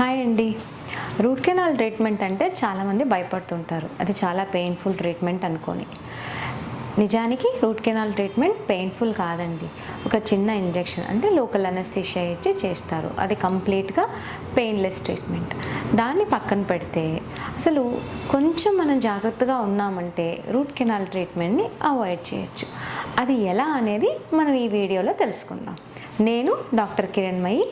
Hi అండి. Route canal treatment అంటే చాలామంది భయపడుతుంటారు. అది చాలా పెయిన్ఫుల్ ట్రీట్మెంట్ అనుకొని. నిజానికి రూట్ కెనాల్ ట్రీట్మెంట్ పెయిన్ఫుల్ కాదండి. ఒక చిన్న ఇంజెక్షన్ అంటే లోకల్ అనస్థిషియా ఇచ్చి చేస్తారు. అది కంప్లీట్గా పెయిన్లెస్ ట్రీట్మెంట్ దాన్ని పక్కన పెడితే అసలు కొంచెం మనం జాగ్రత్తగా ఉన్నామంటే రూట్ కెనాల్ ట్రీట్మెంట్ని అవాయిడ్ చేయొచ్చు. అది ఎలా అనేది మనం ఈ వీడియోలో తెలుసుకుందాం. నేను doctor Kiranmayi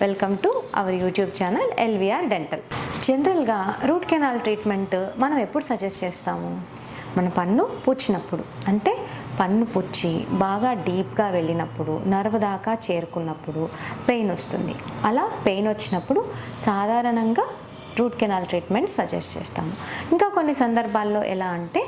welcome to our YouTube channel LVR dental జనరల్గా రూట్ కెనాల్ ట్రీట్మెంట్ మనం ఎప్పుడు సజెస్ట్ చేస్తాము? మన పన్ను పుచ్చినప్పుడు అంటే పన్ను పుచ్చి బాగా డీప్గా వెళ్ళినప్పుడు నర్వ్ దాకా చేరుకున్నప్పుడు పెయిన్ వస్తుంది. అలా పెయిన్ వచ్చినప్పుడు సాధారణంగా రూట్ కెనాల్ ట్రీట్మెంట్ సజెస్ట్ చేస్తాము. ఇంకా కొన్ని సందర్భాల్లో ఎలా అంటే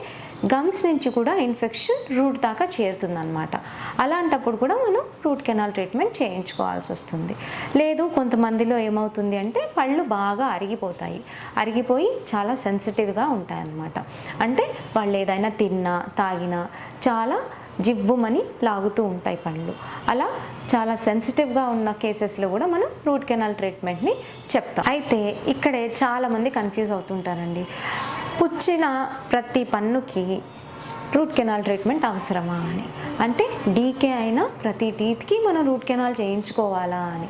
గమ్స్ నుంచి కూడా ఇన్ఫెక్షన్ రూట్ దాకా చేరుతుందన్నమాట. అలాంటప్పుడు కూడా మనం రూట్ కెనాల్ ట్రీట్మెంట్ చేయించుకోవాల్సి వస్తుంది. లేదు కొంతమందిలో ఏమవుతుంది అంటే పళ్ళు బాగా అరిగిపోతాయి. అరిగిపోయి చాలా సెన్సిటివ్గా ఉంటాయన్నమాట. అంటే వాళ్ళు ఏదైనా తిన్నా తాగినా చాలా జివ్వుమని లాగుతూ ఉంటాయి పళ్ళు. అలా చాలా సెన్సిటివ్గా ఉన్న కేసెస్లో కూడా మనం రూట్ కెనాల్ ట్రీట్మెంట్ని చెప్తాం. అయితే ఇక్కడే చాలామంది కన్ఫ్యూజ్ అవుతుంటారండి. పుచ్చిన ప్రతి పన్నుకి రూట్ కెనాల్ ట్రీట్మెంట్ అవసరమా అని. అంటే డీకే అయినా ప్రతి టీత్కి మనం రూట్ కెనాల్ చేయించుకోవాలా అని.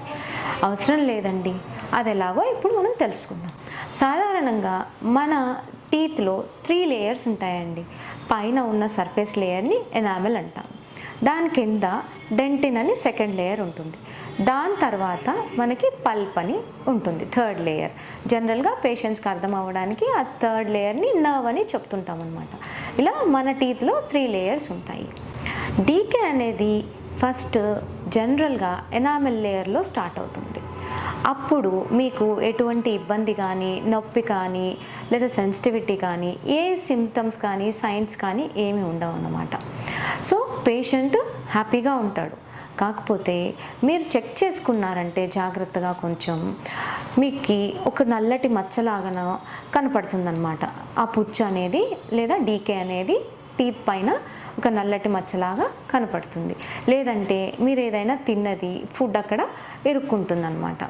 అవసరం లేదండి. అది ఎలాగో ఇప్పుడు మనం తెలుసుకుందాం. సాధారణంగా మన టీత్లో త్రీ లేయర్స్ ఉంటాయండి. పైన ఉన్న సర్ఫేస్ లేయర్ని ఎనామెల్ అంటాం. దాని కింద డెంటిన్ అని సెకండ్ లేయర్ ఉంటుంది. దాని తర్వాత మనకి పల్ప్ అని ఉంటుంది థర్డ్ లేయర్ జనరల్గా పేషెంట్స్కి అర్థం అవ్వడానికి ఆ థర్డ్ లేయర్ని నర్వ్ అని చెప్తుంటాం అనమాట ఇలా మన టీత్లో త్రీ లేయర్స్ ఉంటాయి. డీకే అనేది ఫస్ట్ జనరల్గా ఎనామెల్ లేయర్లో స్టార్ట్ అవుతుంది. అప్పుడు మీకు ఎటువంటి ఇబ్బంది కానీ నొప్పి కానీ లేదా సెన్సిటివిటీ కానీ ఏ సిమ్టమ్స్ కానీ సైన్స్ కానీ ఏమి ఉండవు అన్నమాట. సో పేషెంట్ హ్యాపీగా ఉంటాడు. కాకపోతే మీరు చెక్ చేసుకున్నారంటే జాగ్రత్తగా కొంచెం మీకు ఒక నల్లటి మచ్చలాగన కనపడుతుందన్నమాట. ఆ పుచ్చు అనేది లేదా డీకే అనేది టీత్ పైన ఒక నల్లటి మచ్చలాగా కనపడుతుంది. లేదంటే మీరు ఏదైనా తిన్నది ఫుడ్ అక్కడ ఇరుక్కుంటుందన్నమాట.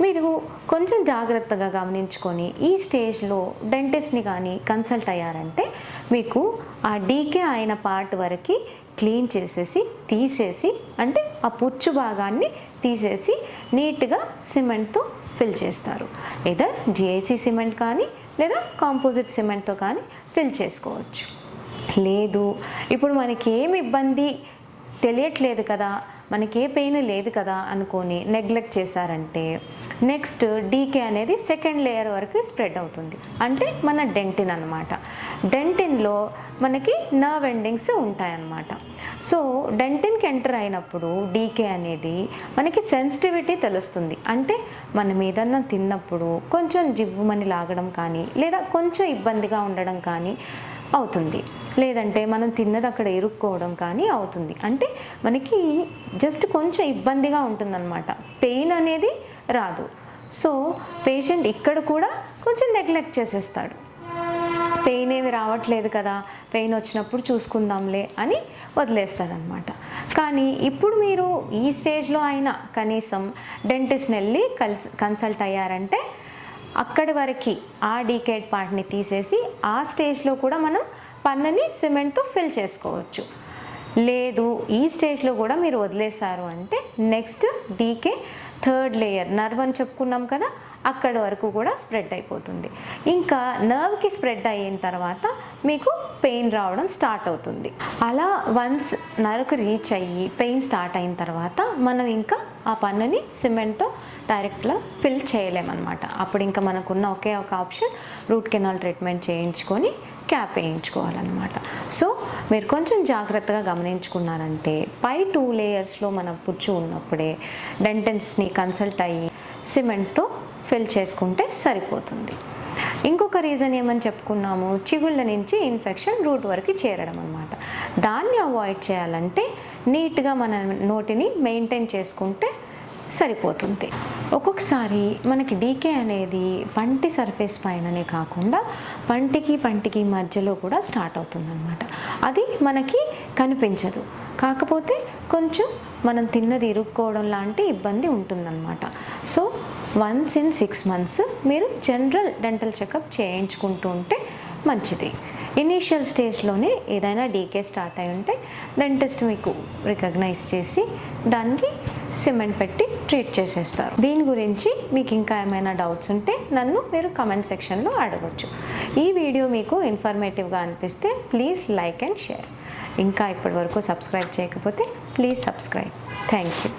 మీరు కొంచెం జాగ్రత్తగా గమనించుకొని ఈ స్టేజ్లో డెంటిస్ట్ని కానీ కన్సల్ట్ అయ్యారంటే మీకు ఆ డీకే అయిన పార్ట్ వరకు క్లీన్ చేసేసి తీసేసి అంటే ఆ పుచ్చు భాగాన్ని తీసేసి నీట్గా సిమెంట్తో ఫిల్ చేస్తారు. లేదా జేఏసీ సిమెంట్ కానీ లేదా కాంపోజిట్ సిమెంట్తో కానీ ఫిల్ చేసుకోవచ్చు. లేదు. ఇప్పుడు మనకి ఏమి ఇబ్బంది తెలియట్లేదు కదా. మనకి ఏ పెయిన్ లేదు కదా అనుకొని నెగ్లెక్ట్ చేశారంటే నెక్స్ట్ డీకే అనేది సెకండ్ లేయర్ వరకు స్ప్రెడ్ అవుతుంది. అంటే మన డెంటిన్ అనమాట డెంటిన్లో మనకి నర్వ్ ఎండింగ్స్ ఉంటాయన్నమాట. సో డెంటిన్కి ఎంటర్ అయినప్పుడు డీకే అనేది మనకి సెన్సిటివిటీ తెలుస్తుంది. అంటే మనం ఏదన్నా తిన్నప్పుడు కొంచెం జివ్వుమని లాగడం కానీ లేదా కొంచెం ఇబ్బందిగా ఉండడం కానీ అవుతుంది. లేదంటే మనం తిన్నది అక్కడ ఇరుక్కోవడం కానీ అవుతుంది. అంటే మనకి జస్ట్ కొంచెం ఇబ్బందిగా ఉంటుందన్నమాట. పెయిన్ అనేది రాదు. సో పేషెంట్ ఇక్కడ కూడా కొంచెం నెగ్లెక్ట్ చేసేస్తాడు. పెయిన్ ఏమి రావట్లేదు కదా పెయిన్ వచ్చినప్పుడు చూసుకుందాంలే అని వదిలేస్తాడనమాట కానీ ఇప్పుడు మీరు ఈ స్టేజ్లో అయినా కనీసం డెంటిస్ట్ని వెళ్ళి కల్స్ కన్సల్ట్ అయ్యారంటే అక్కడి వరకు ఆ డీకేడ్ పార్ట్ని తీసేసి ఆ స్టేజ్లో కూడా మనం పన్నుని సిమెంట్తో ఫిల్ చేసుకోవచ్చు. లేదు ఈ స్టేజ్లో కూడా మీరు వదిలేశారు అంటే next decay third layer nerve అని చెప్పుకున్నాం కదా అక్కడ వరకు కూడా స్ప్రెడ్ అయిపోతుంది. ఇంకా నర్వ్కి స్ప్రెడ్ అయిన తర్వాత మీకు పెయిన్ రావడం స్టార్ట్ అవుతుంది. అలా వన్స్ నర్వ్కి రీచ్ అయ్యి పెయిన్ స్టార్ట్ అయిన తర్వాత మనం ఇంకా ఆ పన్నుని సిమెంట్తో డైరెక్ట్గా ఫిల్ చేయలేమన్నమాట. అప్పుడు ఇంకా మనకున్న ఒకే ఒక ఆప్షన్ రూట్ కెనాల్ ట్రీట్మెంట్ చేయించుకొని క్యాప్ వేయించుకోవాలన్నమాట. సో మీరు కొంచెం జాగ్రత్తగా గమనించుకున్నారంటే పై టూ లేయర్స్లో మనం పుచ్చు ఉన్నప్పుడే డెంటెన్స్ని కన్సల్ట్ అయ్యి సిమెంట్తో ఫిల్ చేసుకుంటే సరిపోతుంది. ఇంకొక రీజన్ ఏమని చెప్పుకున్నాము? చిగుళ్ళ నుంచి ఇన్ఫెక్షన్ రూట్ వరకు చేరడం అనమాట దాన్ని అవాయిడ్ చేయాలంటే నీట్గా మన నోటిని మెయింటైన్ చేసుకుంటే సరిపోతుంది. ఒక్కొక్కసారి మనకి డీకే అనేది పంటి సర్ఫేస్ పైననే కాకుండా పంటికి పంటికి మధ్యలో కూడా స్టార్ట్ అవుతుందన్నమాట. అది మనకి కనిపించదు. కాకపోతే కొంచెం మనం తిన్నది ఇరుక్కోవడం లాంటి ఇబ్బంది ఉంటుందన్నమాట. So once in six months మీరు జనరల్ డెంటల్ చెకప్ చేయించుకుంటూ ఉంటే మంచిది. ఇనీషియల్ స్టేజ్లోనే ఏదైనా డీకే స్టార్ట్ అయి ఉంటే డెంటిస్ట్ మీకు రికగ్నైజ్ చేసి దానికి సిమెంట్ పెట్టి ట్రీట్ చేసేస్తారు. దీని గురించి మీకు ఇంకా ఏమైనా డౌట్స్ ఉంటే నన్ను మీరు కమెంట్ సెక్షన్లో అడగచ్చు. ఈ వీడియో మీకు ఇన్ఫర్మేటివ్గా అనిపిస్తే ప్లీజ్ లైక్ అండ్ షేర్ ఇంకా ఇప్పటివరకు సబ్స్క్రైబ్ చేయకపోతే ప్లీజ్ సబ్స్క్రైబ్ థ్యాంక్ యూ